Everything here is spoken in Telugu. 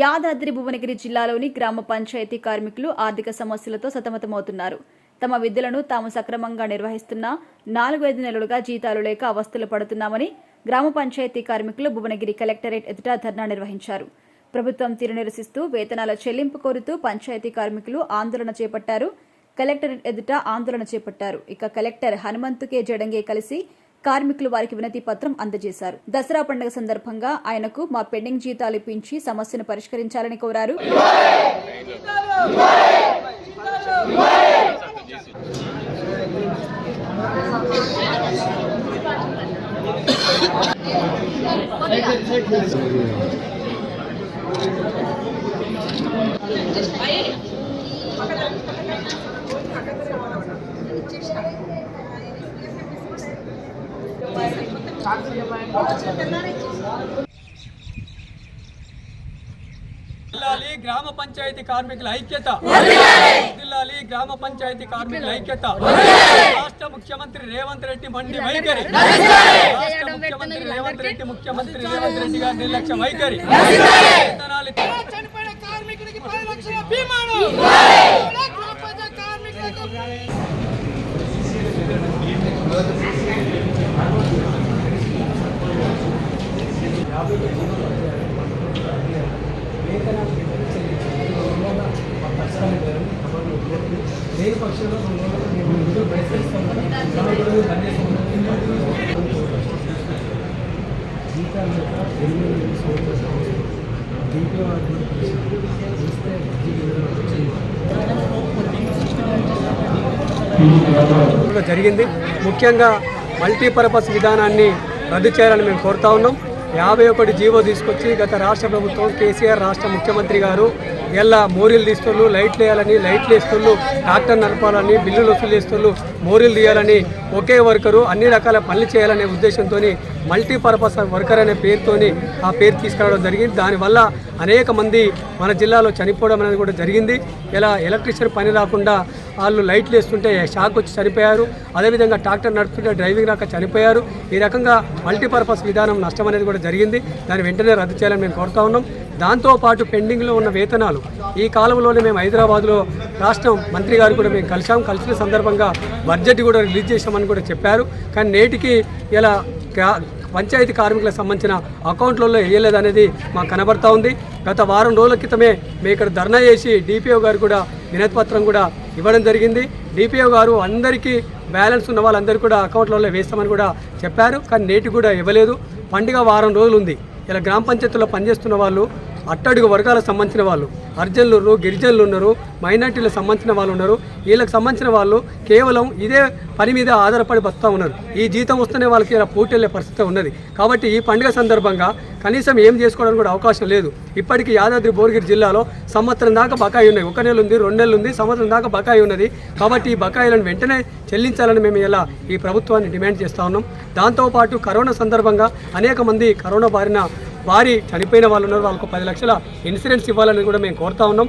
యాదాద్రి భువనగిరి జిల్లాలోని గ్రామ పంచాయతీ కార్మికులు ఆర్థిక సమస్యలతో సతమతమవుతున్నారు. తమ విధులను తాము సక్రమంగా నిర్వహిస్తున్నా నాలుగు ఐదు నెలలుగా జీతాలు లేక అవస్థలు పడుతున్నామని గ్రామ పంచాయతీ కార్మికులు భువనగిరి కలెక్టరేట్ ఎదుట ధర్నా నిర్వహించారు. ప్రభుత్వం తీరు నిరసిస్తూ వేతనాల చెల్లింపు కోరుతూ పంచాయతీ కార్మికులు ఆందోళన చేపట్టారు. కలెక్టరేట్ ఎదుట ఆందోళన చేపట్టారు. ఇక కలెక్టర్ హనుమంతు కె జడంగే కలిసి కార్మికులు వారికి వినతి పత్రం అందజేశారు. దసరా పండుగ సందర్భంగా ఆయనకు మా పెండింగ్ జీతాలు ఇప్పించి సమస్యను పరిష్కరించాలని కోరారు. జిల్లాలి గ్రామ పంచాయతీ కార్మికుల ఐక్యత. జిల్లాలి గ్రామ పంచాయతీ కార్మికుల ఐక్యత. రాష్ట్ర ముఖ్యమంత్రి రేవంత్ రెడ్డి మండి వైఖరి. రాష్ట్ర ముఖ్యమంత్రి రేవంత్ రెడ్డి ముఖ్యమంత్రి రేవంత్ రెడ్డి గారి నిర్లక్ష్య వైఖరి. వేతనాలు చనిపోయిన కార్మికుడికి పది లక్షల బీమాను గ్రామ పంచాయతీ జరిగింది. ముఖ్యంగా మల్టీపర్పస్ విధానాన్ని రద్దు చేయాలని మేము కోరుతా ఉన్నాం. యాభై ఒకటి జీవో తీసుకొచ్చి గత రాష్ట్ర ప్రభుత్వం కేసీఆర్ రాష్ట్ర ముఖ్యమంత్రి గారు ఎలా మోరీలు తీస్తుళ్ళు లైట్లు వేయాలని లైట్లు వేస్తుళ్ళు ట్రాక్టర్ నడపాలని బిల్లులు వసూలు చేస్తుళ్ళు మోరీలు తీయాలని ఒకే వర్కరు అన్ని రకాల పనులు చేయాలనే ఉద్దేశంతో మల్టీపర్పస్ వర్కర్ అనే పేరుతోని ఆ పేరు తీసుకురావడం జరిగింది. దానివల్ల అనేక మంది మన జిల్లాలో చనిపోవడం అనేది కూడా జరిగింది. ఇలా ఎలక్ట్రిషియన్ పని రాకుండా వాళ్ళు లైట్లు వేస్తుంటే షాక్ వచ్చి చనిపోయారు. అదేవిధంగా ట్రాక్టర్ నడుపుతుంటే డ్రైవింగ్ రాక చనిపోయారు. ఈ రకంగా మల్టీపర్పస్ విధానం నష్టం అనేది కూడా జరిగింది. దాన్ని వెంటనే రద్దు చేయాలని మేము కోరుతా ఉన్నాం. దాంతోపాటు పెండింగ్లో ఉన్న వేతనాలు ఈ కాలంలోనే మేము హైదరాబాద్లో రాష్ట్రం మంత్రి గారు కూడా మేము కలిసాం కలిసిన సందర్భంగా బడ్జెట్ కూడా రిలీజ్ చేసామని కూడా చెప్పారు. కానీ నేటికి ఇలా పంచాయతీ కార్మికులకు సంబంధించిన అకౌంట్లలో వేయలేదు అనేది మాకు కనబడతా ఉంది. గత వారం రోజుల క్రితమే మేము ఇక్కడ ధర్నా చేసి డిపిఓ గారు కూడా వినతిపత్రం కూడా ఇవ్వడం జరిగింది. డిపిఓ గారు అందరికీ బ్యాలెన్స్ ఉన్న వాళ్ళందరూ కూడా అకౌంట్లలో వేస్తామని కూడా చెప్పారు. కానీ నేటి కూడా ఇవ్వలేదు. పండుగ వారం రోజులు ఉంది. ఇలా గ్రామ పంచాయతీలో పనిచేస్తున్న వాళ్ళు అట్టడుగు వర్గాలకు సంబంధించిన వాళ్ళు అర్జన్లు ఉన్నారు గిరిజనులు ఉన్నారు మైనార్టీలకు సంబంధించిన వాళ్ళు ఉన్నారు. వీళ్ళకి సంబంధించిన వాళ్ళు కేవలం ఇదే పని మీద ఆధారపడి బతుకుతా ఉన్నారు. ఈ జీతం వస్తేనే వాళ్ళకి ఇలా పోటీ పరిస్థితి ఉన్నది. కాబట్టి ఈ పండుగ సందర్భంగా కనీసం ఏం చేసుకోవడానికి కూడా అవకాశం లేదు. ఇప్పటికీ యాదాద్రి భువనగిరి జిల్లాలో సంవత్సరం దాకా బకాయి ఉన్నాయి. ఒక నెల ఉంది రెండు నెలలు ఉంది సంవత్సరం దాకా బకాయి ఉన్నది. కాబట్టి ఈ బకాయిలను వెంటనే చెల్లించాలని మేము ఇలా ఈ ప్రభుత్వాన్ని డిమాండ్ చేస్తా ఉన్నాం. దాంతోపాటు కరోనా సందర్భంగా అనేక మంది కరోనా బారిన వారి చనిపోయిన వాళ్ళు ఉన్నారు వాళ్ళకు పది లక్షల ఇన్సూరెన్స్ ఇవ్వాలని కూడా మేము కోరుతా ఉన్నాం.